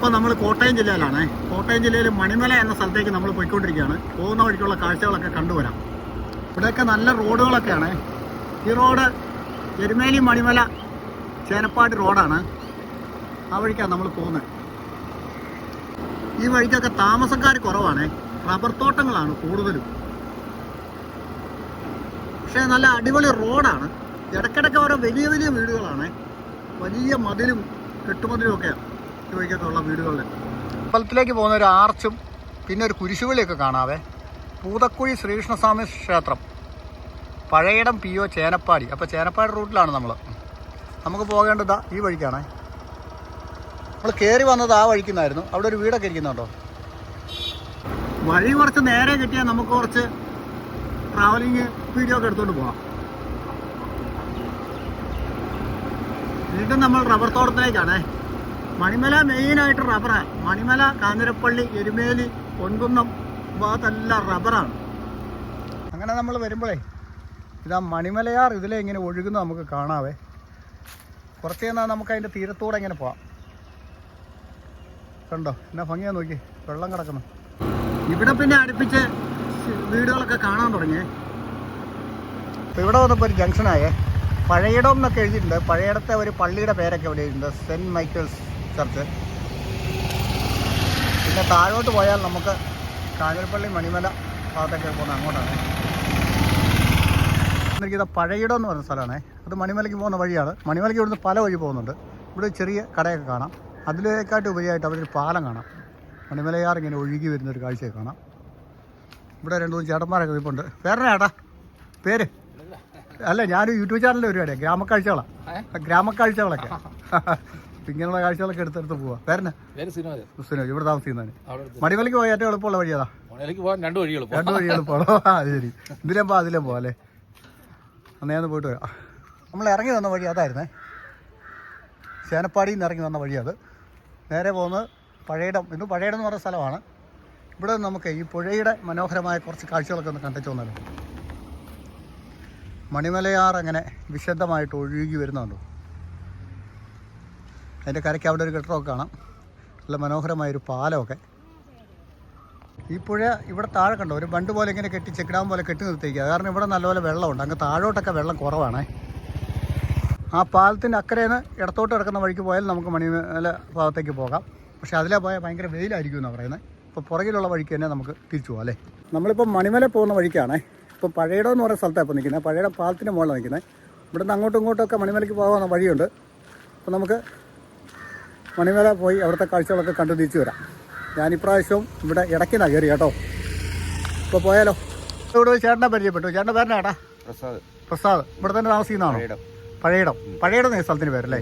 ഇപ്പം നമ്മൾ കോട്ടയം ജില്ലയിലാണ്. കോട്ടയം ജില്ലയിൽ മണിമല എന്ന സ്ഥലത്തേക്ക് നമ്മൾ പോയിക്കൊണ്ടിരിക്കുകയാണ്. പോകുന്ന വഴിക്കുള്ള കാഴ്ചകളൊക്കെ കണ്ടുവരാം. ഇവിടെയൊക്കെ നല്ല റോഡുകളൊക്കെയാണ്. ഈ റോഡ് എരുമേലി മണിമല ചേനപ്പാട് റോഡാണ്. ആ വഴിക്കാണ് നമ്മൾ പോകുന്നത് ഈ വഴിക്കൊക്കെ താമസക്കാർ കുറവാണ്. റബ്ബർ തോട്ടങ്ങളാണ് കൂടുതലും. പക്ഷേ നല്ല അടിപൊളി റോഡാണ്. ഇടയ്ക്കിടയ്ക്ക് ഓരോ വലിയ വലിയ വീടുകളാണ്. വലിയ മതിലും കെട്ടുമതിലും ഒക്കെയാണ് ഈ വീടുകളിൽ. അമ്പലത്തിലേക്ക് പോകുന്ന ഒരു ആർച്ചും പിന്നെ ഒരു കുരിശുപള്ളിയൊക്കെ കാണാവേ. പൂതക്കുഴി ശ്രീകൃഷ്ണസ്വാമി ക്ഷേത്രം. Pazhayidam P O Chenappady. അപ്പോൾ ചേനപ്പാടി റൂട്ടിലാണ് നമ്മൾ നമുക്ക് പോകേണ്ടത് ഈ വഴിക്കാണേ. നമ്മൾ കയറി വന്നത് ആ വഴിക്കുന്നായിരുന്നു. അവിടെ ഒരു വീടൊക്കെ ഇരിക്കുന്നുണ്ടോ? വഴി കുറച്ച് നേരെ കിട്ടിയാൽ നമുക്ക് കുറച്ച് ട്രാവലിങ് വീഡിയോ ഒക്കെ എടുത്തുകൊണ്ട് പോവാം. വീണ്ടും നമ്മൾ റബ്ബർ തോട്ടത്തിലേക്കാണേ. മണിമല മെയിനായിട്ട് റബ്ബറാണ് മണിമല കാഞ്ഞിരപ്പള്ളി എരുമേലി പൊൻകുന്നം ഭാഗത്തെല്ലാം റബ്ബറാണ് അങ്ങനെ നമ്മൾ വരുമ്പോഴേ ഇതാ മണിമലയാർ ഇതിലെ ഇങ്ങനെ ഒഴുകുന്ന നമുക്ക് കാണാവേ. കുറച്ച് ചെന്നാൽ നമുക്ക് അതിന്റെ തീരത്തൂടെ ഇങ്ങനെ പോവാം. കണ്ടോ? എന്നാ ഭംഗിയാ നോക്കി വെള്ളം കിടക്കുന്നു. ഇവിടെ പിന്നെ അടുപ്പിച്ച് വീടുകളൊക്കെ കാണാൻ തുടങ്ങിയേ അപ്പോൾ ഇവിടെ വന്നപ്പോൾ ഒരു ജംഗ്ഷനായേ പഴയിടം എന്നൊക്കെ എഴുതിയിട്ടുണ്ട്. പഴയിടത്തെ ഒരു പള്ളിയുടെ പേരൊക്കെ ഇവിടെ എഴുതിയിട്ടുണ്ട്. Saint Michael's. ചർച്ച് പിന്നെ താഴോട്ട് പോയാൽ നമുക്ക് കാഞ്ഞിരപ്പള്ളി മണിമല ഭാഗത്തൊക്കെ പോകുന്നത് അങ്ങോട്ടാണ്. എനിക്കിത് പഴയിടം എന്ന് പറയുന്ന സ്ഥലമാണേ. അത് മണിമലയ്ക്ക് പോകുന്ന വഴിയാണ്. മണിമലയ്ക്ക് ഇവിടുന്ന് പല വഴി പോകുന്നുണ്ട്. ഇവിടെ ചെറിയ കടയൊക്കെ കാണാം. അതിലേക്കാട്ട് ഉപരിയായിട്ട് അവിടെ ഒരു പാലം കാണാം. മണിമലയാർ ഇങ്ങനെ ഒഴുകി വരുന്ന ഒരു കാഴ്ചയൊക്കെ കാണാം. ഇവിടെ രണ്ട് മൂന്ന് ചേട്ടന്മാരൊക്കെ നിൽപ്പുണ്ട് വേറെ ചേട്ടാ? പേര്? അല്ല ഞാനൊരു യൂട്യൂബ് ചാനലിൽ പരിപാടിയാണ് ഗ്രാമക്കാഴ്ചകളാണ് ഗ്രാമക്കാഴ്ചകളൊക്കെ. ഇങ്ങനെയുള്ള കാഴ്ചകളൊക്കെ എടുത്തെടുത്ത് പോവാ. പേരനെ ക്രിസ്ത്യനോ ഇവിടെ താമസിക്കുന്നതാണ് മണിമലയ്ക്ക് പോയി ഏറ്റവും എളുപ്പമുള്ള വഴിയതാ? രണ്ട് വഴി എളുപ്പമാണോ അത് ശരി. ഇതിലും പോവാ അതിലും പോവാ അല്ലേ? അന്നേന്ന് പോയിട്ട് വരാം. നമ്മൾ ഇറങ്ങി വന്ന വഴി അതായിരുന്നേ. ചേനപ്പാടിയിൽ നിന്ന് ഇറങ്ങി വന്ന വഴി അത്. നേരെ പോകുന്നത് പഴയിടം ഇന്ന് പഴയിടം എന്ന് പറഞ്ഞ സ്ഥലമാണ്. ഇവിടെ നമുക്ക് ഈ പുഴയുടെ മനോഹരമായ കുറച്ച് കാഴ്ചകളൊക്കെ ഒന്ന് കണ്ടെച്ചു വന്നാലോ മണിമലയാർ അങ്ങനെ വിശദമായിട്ട് ഒഴുകി വരുന്നുണ്ടോ? അതിന്റെ കരയ്ക്ക് അവിടെ ഒരു കെട്ടിടമൊക്കെ കാണാം. നല്ല മനോഹരമായൊരു പാലമൊക്കെ. ഈ പുഴ ഇവിടെ താഴെ കണ്ടോ? ഒരു ബണ്ട് പോലെ ഇങ്ങനെ കെട്ടി ചെക്കിടാൻ പോലെ കെട്ടി നിർത്തിയിരിക്കുക കാരണം ഇവിടെ നല്ലപോലെ വെള്ളമുണ്ട്. അങ്ങ് താഴോട്ടൊക്കെ വെള്ളം കുറവാണേ. ആ പാലത്തിന്റെ അക്കരയിൽ നിന്ന് ഇടത്തോട്ട് കിടക്കുന്ന വഴിക്ക് പോയാൽ നമുക്ക് മണിമല ഭാഗത്തേക്ക് പോകാം. പക്ഷേ അതിലെ പോയാൽ ഭയങ്കര വെയിലായിരിക്കും എന്നാണ് പറയുന്നത്. ഇപ്പോൾ പുറകിലുള്ള വഴിക്ക് തന്നെ നമുക്ക് തിരിച്ചു പോകാം അല്ലേ? നമ്മളിപ്പോൾ മണിമല പോകുന്ന വഴിക്കാണേ. ഇപ്പോൾ പഴയടം എന്ന് പറയുന്ന സ്ഥലത്താണ് ഇപ്പോൾ നിൽക്കുന്നത്. പഴയടം പാലത്തിന്റെ മുകളിലാണ് നിൽക്കുന്നത്. ഇവിടുന്ന് അങ്ങോട്ടും ഇങ്ങോട്ടും ഒക്കെ മണിമലയ്ക്ക് പോകാവുന്ന വഴിയുണ്ട്. അപ്പോൾ നമുക്ക് മണിമല പോയി അവിടുത്തെ കാഴ്ചകളൊക്കെ കണ്ടു തിരിച്ചു വരാം. ഞാനിപ്രാവശ്യവും ഇവിടെ ഇടയ്ക്കിനാണ് കയറി കേട്ടോ. ഇപ്പോൾ പോയാലോ? ഇവിടെ ചേട്ടനെ പരിചയപ്പെട്ടു. ചേട്ടന്റെ പേരനെ ഏട്ടാ? പ്രസാദ്. പ്രസാദ്. ഇവിടെ തന്നെ താമസിക്കുന്നതാണോ? പഴയിടം. പഴയിടം. ഈ സ്ഥലത്തിന് പേരല്ലേ?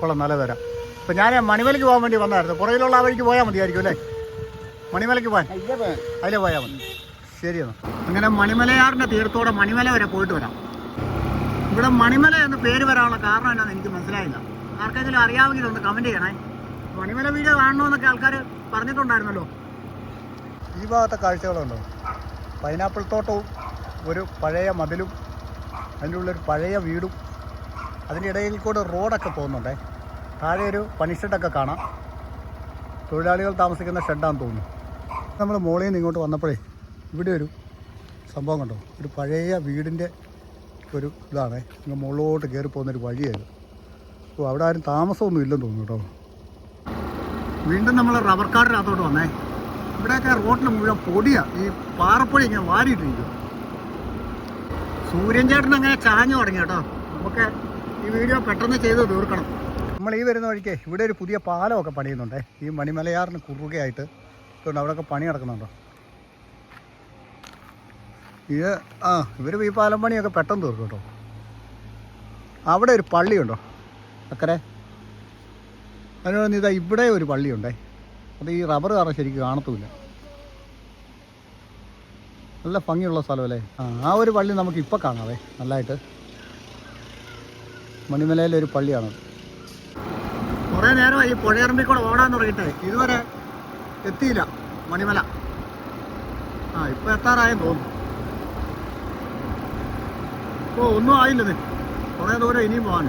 കൊള്ളാം നല്ല പേരാ. അപ്പോൾ ഞാൻ മണിമലയ്ക്ക് പോകാൻ വേണ്ടി വന്നായിരുന്നു. പുറകിലുള്ള ആ വഴിക്ക് പോയാൽ മതിയായിരിക്കും അല്ലേ? മണിമലയ്ക്ക് പോകാൻ? അതിലെ പോയാൽ മതി. ശരി എന്നാൽ അങ്ങനെ മണിമലയാറിന്റെ തീരത്തോടെ മണിമല വരെ പോയിട്ട് വരാം. ഇവിടെ മണിമല എന്ന് പേര് വരാനുള്ള കാരണം എന്നാന്ന് എനിക്ക് മനസ്സിലായില്ല. ആർക്കെങ്കിലും അറിയാമെങ്കിൽ ഒന്ന് കമന്റ് ചെയ്യണേ. മണിമല വീഡിയോ കാണണമെന്നൊക്കെ ആൾക്കാർ പറഞ്ഞിട്ടുണ്ടായിരുന്നല്ലോ. ഈ ഭാഗത്തെ കാഴ്ചകളുണ്ടോ? പൈനാപ്പിൾ തോട്ടവും ഒരു പഴയ മതിലും അതിന്റെ ഉള്ളൊരു പഴയ വീടും അതിന്റെ ഇടയിൽ കൂടെ റോഡൊക്കെ പോകുന്നുണ്ടേ. താഴെ ഒരു പണിഷെഡൊക്കെ കാണാം. തൊഴിലാളികൾ താമസിക്കുന്ന ഷെഡാന്ന് തോന്നുന്നു. നമ്മൾ മോളിൽ നിന്ന് ഇങ്ങോട്ട് വന്നപ്പോഴേ ഇവിടെ ഒരു സംഭവം കണ്ടോ? ഒരു പഴയ വീടിന്റെ ഒരു ഇതാണ്. ഇങ്ങ് മുകളിലോട്ട് കയറി പോകുന്നൊരു വഴിയായത് ഓ അവിടെ ആരും താമസമൊന്നും ഇല്ലെന്ന് തോന്നുന്നു കേട്ടോ. വീണ്ടും നമ്മൾ റബ്ബർ കാടിനകത്തോട്ട് വന്നേ. ഇവിടെയൊക്കെ റോഡിൽ മുഴുവൻ പൊടിയാണ് ഈ പാറപ്പൊടി ഇങ്ങനെ വാരിയിട്ടിരിക്കും സൂര്യൻ ചേട്ടൻ അങ്ങനെ ചാഞ്ഞു തുടങ്ങി കേട്ടോ. നമുക്ക് ഈ വീഡിയോ പെട്ടെന്ന് ചെയ്ത് തീർക്കണം. നമ്മൾ ഈ വരുന്ന വഴിക്ക് ഇവിടെ ഒരു പുതിയ പാലമൊക്കെ പണിയുന്നുണ്ടേ. ഈ മണിമലയാറിന് കുറുകയായിട്ട്. അവിടെ അവിടെയൊക്കെ പണി നടക്കുന്നുണ്ടോ? ഇത് ആ ഇവർ ഈ പാലം പണിയൊക്കെ പെട്ടെന്ന് തീർക്കും കേട്ടോ. അവിടെ ഒരു പള്ളിയുണ്ടോ? അക്കരെ? അതിനോട് ഇതാ ഇവിടെ ഒരു പള്ളിയുണ്ടേ. അത് ഈ റബ്ബർ കാരണം ശരിക്കും കാണത്തുമില്ല നല്ല ഭംഗിയുള്ള സ്ഥലമല്ലേ? ആ ആ ഒരു പള്ളി നമുക്ക് ഇപ്പോൾ കാണാവേ നല്ലതായിട്ട് മണിമലയിലെ ഒരു പള്ളിയാണത്. കുറേ നേരമായി പുഴയറമ്പിൽ കൂടെ ഓടാൻ തുടങ്ങിയിട്ട് ഇതുവരെ എത്തിയില്ല മണിമല. ആ ഇപ്പം എത്താറായെന്ന് തോന്നുന്നു. ഓ ഒന്നും ആയില്ലത് കുറേ ദൂരം ഇനിയും പോകാൻ.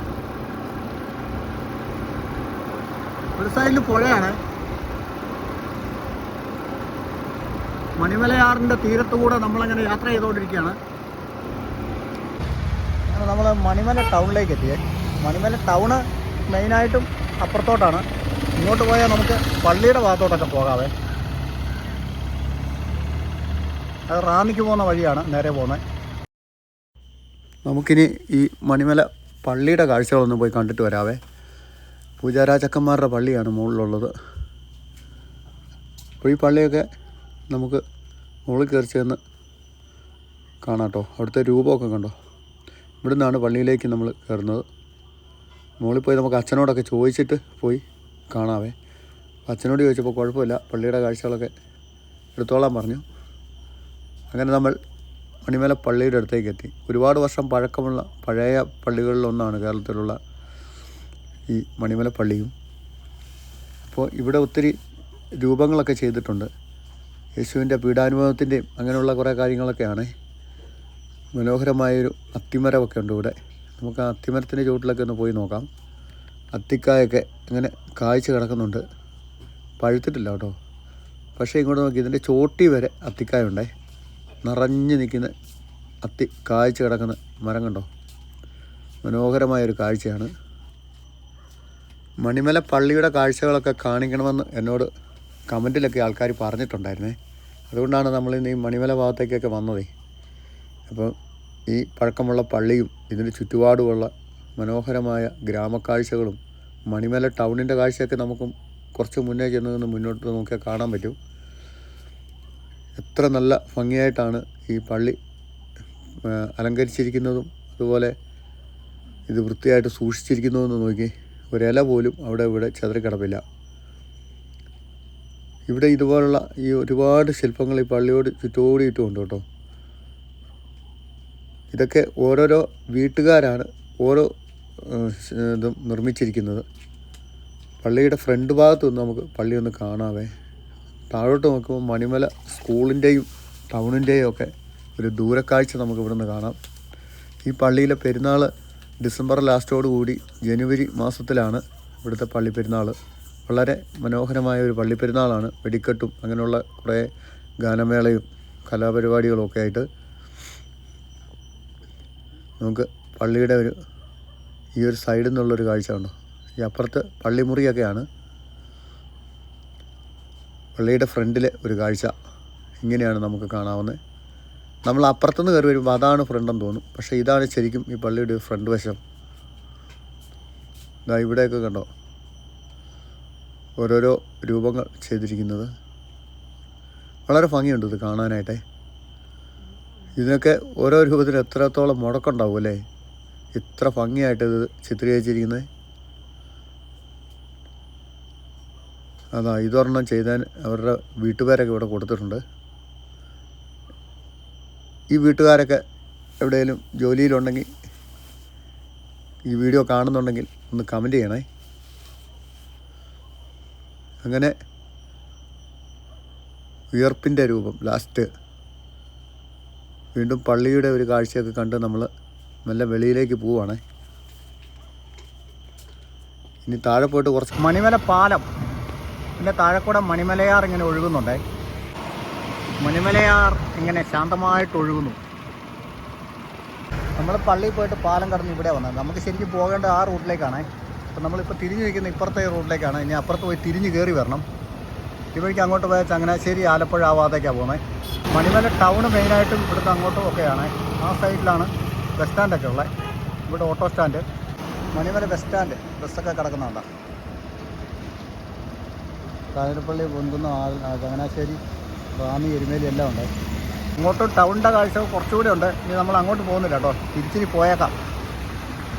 ഒരു സൈഡിൽ പുഴയാണ്. മണിമലയാറിന്റെ നമ്മൾ നമ്മളങ്ങനെ യാത്ര ചെയ്തുകൊണ്ടിരിക്കുകയാണ്. നമ്മൾ മണിമല ടൗണിലേക്ക് എത്തിയേ. മണിമല ടൗണ് മെയിനായിട്ടും അപ്പുറത്തോട്ടാണ്. ഇങ്ങോട്ട് പോയാൽ നമുക്ക് പള്ളിയുടെ ഭാഗത്തോട്ടൊക്കെ പോകാവേ. അത് റാന്നിക്ക് പോകുന്ന വഴിയാണ് നേരെ പോകുന്നത് നമുക്കിനി ഈ മണിമല പള്ളിയുടെ കാഴ്ചകളൊന്നും പോയി കണ്ടിട്ട് വരാവേ. പൂജാരാജക്കന്മാരുടെ പള്ളിയാണ് മുകളിലുള്ളത്. അപ്പോൾ ഈ പള്ളിയൊക്കെ നമുക്ക് മുകളിൽ കയറി ചെന്ന് കാണാം കേട്ടോ. അവിടുത്തെ രൂപമൊക്കെ കണ്ടോ? ഇവിടെ നിന്നാണ് പള്ളിയിലേക്ക് നമ്മൾ കയറുന്നത്. മുകളിൽ പോയി നമുക്ക് അച്ഛനോടൊക്കെ ചോദിച്ചിട്ട് പോയി കാണാവേ. അച്ഛനോട് ചോദിച്ചപ്പോൾ കുഴപ്പമില്ല. പള്ളിയുടെ കാഴ്ചകളൊക്കെ എടുത്തോളാൻ പറഞ്ഞു. അങ്ങനെ നമ്മൾ മണിമല പള്ളിയുടെ അടുത്തേക്ക് എത്തി. ഒരുപാട് വർഷം പഴക്കമുള്ള പഴയ പള്ളികളിലൊന്നാണ് കേരളത്തിലുള്ള ഈ മണിമല പള്ളിയും. അപ്പോൾ ഇവിടെ ഒത്തിരി രൂപങ്ങളൊക്കെ ചെയ്തിട്ടുണ്ട്. യേശുവിന്റെ പീഡാനുഭവത്തിന്റെയും അങ്ങനെയുള്ള കുറേ കാര്യങ്ങളൊക്കെയാണ്. മനോഹരമായൊരു അത്തിമരമൊക്കെ ഉണ്ട് ഇവിടെ. നമുക്ക് ആ അത്തിമരത്തിന്റെ ചുവട്ടിലൊക്കെ ഒന്ന് പോയി നോക്കാം. അത്തിക്കായൊക്കെ ഇങ്ങനെ കായ്ച്ച് കിടക്കുന്നുണ്ട്. പഴുത്തിട്ടില്ല കേട്ടോ. പക്ഷേ ഇങ്ങോട്ട് നോക്കി ഇതിന്റെ ചോട്ടി വരെ അത്തിക്കായ ഉണ്ടേ നിറഞ്ഞു നിൽക്കുന്ന അത്തി കായ്ച്ച് കിടക്കുന്ന മരം കണ്ടോ? മനോഹരമായൊരു കാഴ്ചയാണ്. മണിമല പള്ളിയുടെ കാഴ്ചകളൊക്കെ കാണിക്കണമെന്ന് എന്നോട് കമന്റിലൊക്കെ ആൾക്കാർ പറഞ്ഞിട്ടുണ്ടായിരുന്നേ. അതുകൊണ്ടാണ് നമ്മൾ ഇന്ന് ഈ മണിമല ഭാഗത്തേക്കൊക്കെ വന്നതേ. അപ്പോൾ ഈ പഴക്കമുള്ള പള്ളിയും ഇതിന് ചുറ്റുപാടുമുള്ള മനോഹരമായ ഗ്രാമക്കാഴ്ചകളും മണിമല ടൗണിന്റെ കാഴ്ചയൊക്കെ നമുക്കും കുറച്ച് മുന്നേ ചെന്ന് നിന്ന് മുന്നോട്ട് നോക്കിയാൽ കാണാൻ പറ്റും. എത്ര നല്ല ഭംഗിയായിട്ടാണ് ഈ പള്ളി അലങ്കരിച്ചിരിക്കുന്നതും അതുപോലെ ഇത് വൃത്തിയായിട്ട് സൂക്ഷിച്ചിരിക്കുന്നതെന്ന് നോക്കി ഒരില പോലും അവിടെ ഇവിടെ ചെതറിക്കിടപ്പില്ല ഇവിടെ ഇതുപോലുള്ള ഈ ഒരുപാട് ശില്പങ്ങൾ ഈ പള്ളിയോട് ചുറ്റോടിയിട്ടുമുണ്ട് കേട്ടോ. ഇതൊക്കെ ഓരോരോ വീട്ടുകാരാണ് ഓരോ ഇതും നിർമ്മിച്ചിരിക്കുന്നത്. പള്ളിയുടെ ഫ്രണ്ട് ഭാഗത്ത് നിന്ന് നമുക്ക് പള്ളി ഒന്ന് കാണാവേ. താഴോട്ട് നോക്കുമ്പോൾ മണിമല സ്കൂളിന്റെയും ടൗണിന്റെയും ഒക്കെ ഒരു ദൂരക്കാഴ്ച നമുക്ക് നിന്ന് കാണാം. ഈ പള്ളിയിലെ പെരുന്നാൾ ഡിസംബർ ലാസ്റ്റോടു കൂടി ജനുവരി മാസത്തിലാണ് ഇവിടുത്തെ പള്ളിപ്പെരുന്നാൾ. വളരെ മനോഹരമായ ഒരു പള്ളിപ്പെരുന്നാളാണ് വെടിക്കെട്ടും അങ്ങനെയുള്ള കുറേ ഗാനമേളയും കലാപരിപാടികളും ഒക്കെ ആയിട്ട്. നമുക്ക് പള്ളിയുടെ ഒരു ഈ ഒരു സൈഡിൽ നിന്നുള്ളൊരു കാഴ്ച ഉണ്ടോ ഈ അപ്പുറത്ത് പള്ളിമുറിയൊക്കെയാണ്. പള്ളിയുടെ ഫ്രണ്ടിലെ ഒരു കാഴ്ച. ഇങ്ങനെയാണ് നമുക്ക് കാണാവുന്നത്. നമ്മൾ അപ്പുറത്തുനിന്ന് കയറി വരുമ്പോൾ അതാണ് ഫ്രണ്ടെന്ന് തോന്നും. പക്ഷേ ഇതാണ് ശരിക്കും ഈ പള്ളിയുടെ ഫ്രണ്ട് വശം. ഇതാ ഇവിടെയൊക്കെ കണ്ടോ? ഓരോരോ രൂപങ്ങൾ ചെയ്തിരിക്കുന്നത്. വളരെ ഭംഗിയുണ്ട് ഇത് കാണാനായിട്ടേ. ഇതിനൊക്കെ ഓരോ രൂപത്തിന് എത്രത്തോളം മുടക്കുണ്ടാവും അല്ലേ? ഇത്ര ഭംഗിയായിട്ട് ഇത് ചിത്രീകരിച്ചിരിക്കുന്നത്. അതാ ഇതൊരെണ്ണം ചെയ്താൻ അവരുടെ വീട്ടുപേരൊക്കെ ഇവിടെ കൊടുത്തിട്ടുണ്ട്. ഈ വീട്ടുകാരൊക്കെ എവിടെയെങ്കിലും ജോലിയിലുണ്ടെങ്കിൽ ഈ വീഡിയോ കാണുന്നുണ്ടെങ്കിൽ ഒന്ന് കമന്റ് ചെയ്യണേ. അങ്ങനെ വിയർപ്പിന്റെ രൂപം ലാസ്റ്റ് വീണ്ടും പള്ളിയുടെ ഒരു കാഴ്ചയൊക്കെ കണ്ട് നമ്മൾ നല്ല വെളിയിലേക്ക് പോവുകയാണേ. ഇനി താഴെ പോയിട്ട് കുറച്ച് മണിമല പാലം പിന്നെ താഴെക്കൂടെ കൂടെ മണിമലയാർ ഇങ്ങനെ ഒഴുകുന്നുണ്ടേ. മണിമലയാർ ഇങ്ങനെ ശാന്തമായിട്ട് ഒഴുകുന്നു നമ്മൾ പള്ളിയിൽ പോയിട്ട് പാലം കടന്ന് ഇവിടെ വന്നത്. നമുക്ക് ശരിക്കും പോകേണ്ട ആ റൂട്ടിലേക്കാണ്. അപ്പം നമ്മളിപ്പോൾ തിരിഞ്ഞു നിൽക്കുന്ന ഇപ്പുറത്തെ റൂട്ടിലേക്കാണ്. ഇനി അപ്പുറത്ത് പോയി തിരിഞ്ഞ് കയറി വരണം. ഇവഴിക്ക് അങ്ങോട്ട് പോയാൽ ചങ്ങനാശ്ശേരി ആലപ്പുഴ ആ ഭാഗത്തേക്കാണ് പോകുന്നത് മണിമല ടൗൺ മെയിനായിട്ടും ഇവിടുത്തെ അങ്ങോട്ടും ഒക്കെയാണ്. ആ സൈഡിലാണ് ബസ് സ്റ്റാൻഡൊക്കെ ഉള്ളത് ഇവിടെ auto stand. Manimala bus stand. ബസ്സൊക്കെ കിടക്കുന്നുണ്ടോ? കാഞ്ഞിരപ്പള്ളി പൊന്തുന്ന ചങ്ങനാശ്ശേരി റാന്നി എരുമേലി എല്ലാം ഉണ്ട്. ഇങ്ങോട്ട് ടൗണിന്റെ കാഴ്ച കുറച്ചുകൂടെ ഉണ്ട്. ഇനി നമ്മൾ അങ്ങോട്ട് പോകുന്നില്ല കേട്ടോ. തിരിച്ചിനി പോയേക്കാം.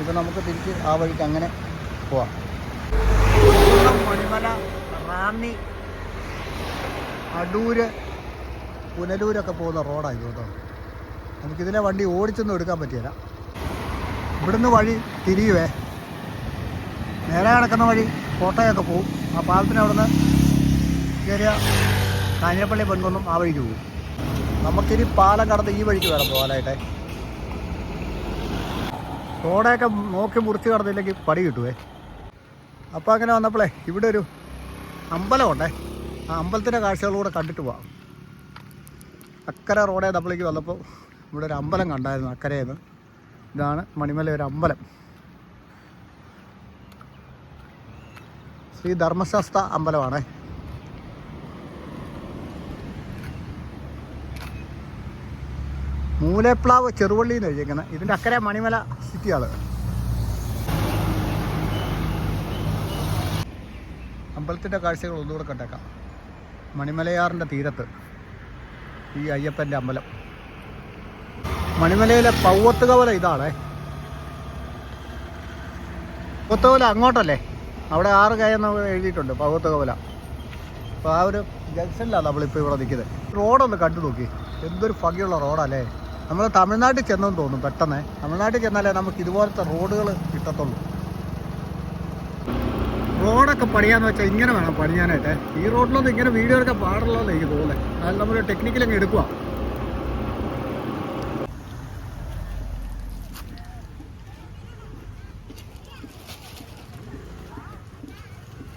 ഇപ്പം നമുക്ക് തിരിച്ച് ആ വഴിക്ക് അങ്ങനെ പോവാം. മണിമല റാന്നി അടൂര് പുനലൂരൊക്കെ പോകുന്ന റോഡാണ് ഇത് കേട്ടോ. നമുക്കിതിലെ വണ്ടി ഓടിച്ചൊന്നും എടുക്കാൻ പറ്റിയില്ല. ഇവിടുന്ന് വഴി തിരിയുവേ. നേരെ കിടക്കുന്ന വഴി കോട്ടയൊക്കെ പോവും ആ പാലത്തിന് അവിടുന്ന് കയറിയ കാഞ്ഞിരപ്പള്ളി പൊൻകുന്നം ആ വഴിക്ക് പോകും. നമുക്കിനി പാലം കടന്ന് ഈ വഴിക്ക് വേണം പോകാനായിട്ടെ. റോഡൊക്കെ നോക്കി മുറിച്ച് കടന്നില്ലെങ്കിൽ പടി കിട്ടുവേ. അപ്പോൾ അങ്ങനെ വന്നപ്പോഴേ ഇവിടെ ഒരു അമ്പലമുണ്ടേ ആ അമ്പലത്തിന്റെ കാഴ്ചകളൂടെ കണ്ടിട്ട് പോവാം. അക്കരെ റോഡേ നമ്മളേക്ക് വന്നപ്പോൾ ഇവിടെ ഒരു അമ്പലം കണ്ടായിരുന്നു അക്കരയെന്ന് ഇതാണ് മണിമല ഒരു അമ്പലം. ശ്രീ ധർമ്മശാസ്ത്ര അമ്പലമാണേ. മൂലേപ്ലാവ് ചെറുവള്ളി എന്ന് എഴുതിയിരിക്കുന്നത് ഇതിന്റെ അക്കരെ മണിമല സിറ്റിയാണ് അമ്പലത്തിന്റെ കാഴ്ചകൾ ഒന്നുകൂടെ കണ്ടേക്കാം. മണിമലയാറിന്റെ തീരത്ത്. ഈ അയ്യപ്പന്റെ അമ്പലം. മണിമലയിലെ പൗവത്തുകവല ഇതാണേ. പൗവത്തുകവല അങ്ങോട്ടല്ലേ? അവിടെ ആറ് കയെന്ന് എഴുതിയിട്ടുണ്ട് പൗവത്തുകവല അപ്പോൾ ആ ഒരു ജംഗ്ഷനിലാണ് നമ്മളിപ്പോൾ ഇവിടെ നിൽക്കുന്നത്. റോഡൊന്ന് കണ്ടു നോക്കി. എന്തൊരു ഭംഗിയുള്ള റോഡല്ലേ? നമ്മൾ തമിഴ്നാട്ടിൽ ചെന്നെന്ന് തോന്നും പെട്ടെന്ന്. തമിഴ്നാട്ടിൽ ചെന്നാലേ നമുക്ക് ഇതുപോലത്തെ റോഡുകൾ കിട്ടത്തുള്ളൂ. റോഡൊക്കെ പണിയാന്ന് വെച്ചാൽ ഇങ്ങനെ വേണം പണിയാനായിട്ട്. ഈ റോഡിലൊന്നും ഇങ്ങനെ വീഡിയോ എടുക്കാൻ പാടുള്ളൂ എന്ന് എനിക്ക് തോന്നുന്നത് അത് നമ്മൾ ടെക്നിക്കലങ്ങ് എടുക്കുക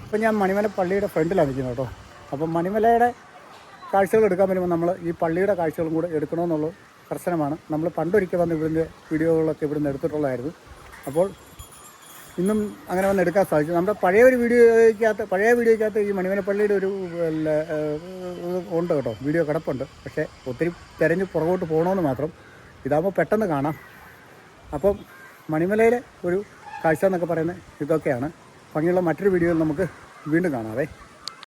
ഇപ്പം ഞാൻ മണിമല പള്ളിയുടെ ഫ്രണ്ടിലാണ് നിൽക്കുന്നത് കേട്ടോ. അപ്പം മണിമലയുടെ കാഴ്ചകൾ എടുക്കാൻ വരുമ്പോൾ നമ്മൾ ഈ പള്ളിയുടെ കാഴ്ചകളും കൂടെ എടുക്കണമെന്നുള്ള കർശനമാണ് നമ്മൾ പണ്ടൊരിക്കൽ വന്ന് ഇവിടുന്ന് വീഡിയോകളൊക്കെ ഇവിടുന്ന് എടുത്തിട്ടുള്ളതായിരുന്നു. അപ്പോൾ ഇന്നും അങ്ങനെ വന്ന് എടുക്കാൻ സാധിച്ചു. നമ്മുടെ പഴയ ഒരു വീഡിയോയ്ക്കകത്ത് പഴയ വീഡിയോയ്ക്കകത്ത് ഈ മണിമനപ്പള്ളിയുടെ ഒരു ഉണ്ട് കേട്ടോ. വീഡിയോ കിടപ്പുണ്ട്. പക്ഷേ ഒത്തിരി തിരഞ്ഞ് പുറകോട്ട് പോകണമെന്ന് മാത്രം ഇതാകുമ്പോൾ പെട്ടെന്ന് കാണാം. അപ്പം മണിമലയിലെ ഒരു കാഴ്ച എന്നൊക്കെ പറയുന്നത് ഇതൊക്കെയാണ്. ഭംഗിയുള്ള മറ്റൊരു വീഡിയോയിൽ നമുക്ക് വീണ്ടും കാണാവേ.